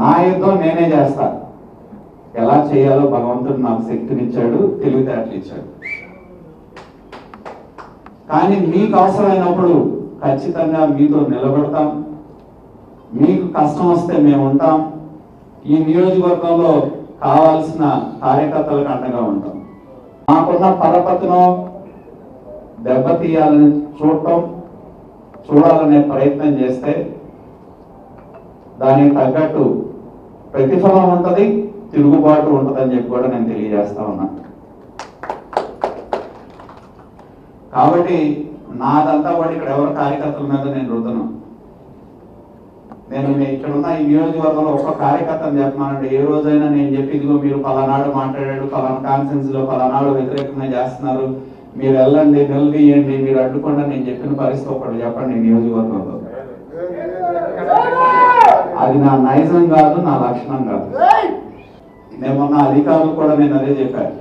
నా యుద్ధం నేనే చేస్తాను ఎలా చేయాలో భగవంతుడు నాకు శక్తినిచ్చాడు తెలివితేటలు ఇచ్చాడు. కానీ మీకు అవసరమైనప్పుడు ఖచ్చితంగా మీతో నిలబడతాం. మీకు కష్టం వస్తే మేము ఉంటాం. ఈ నియోజకవర్గంలో కావాల్సిన కార్యకర్తలకు అండగా ఉంటాం. మాకున్న పరపతిను దెబ్బతీయాలని చూడటం చూడాలనే ప్రయత్నం చేస్తే దానికి తగ్గట్టు ప్రతిఫలం ఉంటుంది తిరుగుబాటు ఉంటుందని చెప్పి కూడా నేను తెలియజేస్తా ఉన్నా. కాబట్టి నాదంతా కూడా ఇక్కడ ఎవరి కార్యకర్తల మీద నేను రుద్దను. నేను ఇక్కడ ఉన్న ఈ నియోజకవర్గంలో ఒక్క కార్యకర్తను చెప్పమానండి. ఏ రోజైనా నేను చెప్పి ఇదిగో మీరు పలానాడు మాట్లాడాడు పలానా కాన్ఫరెన్స్లో పలానాడు వ్యతిరేకంగా చేస్తున్నారు. మీరు వెళ్ళండి నిలదీయండి మీరు అడ్డుకోండి నేను చెప్పిన పరిస్థితి ఒకటి చెప్పండి నియోజకవర్గంలో. అది నా నైజం కాదు నా లక్షణం కాదు. నేను మొన్న అధికారులు కూడా నేను అదే చెప్పాను.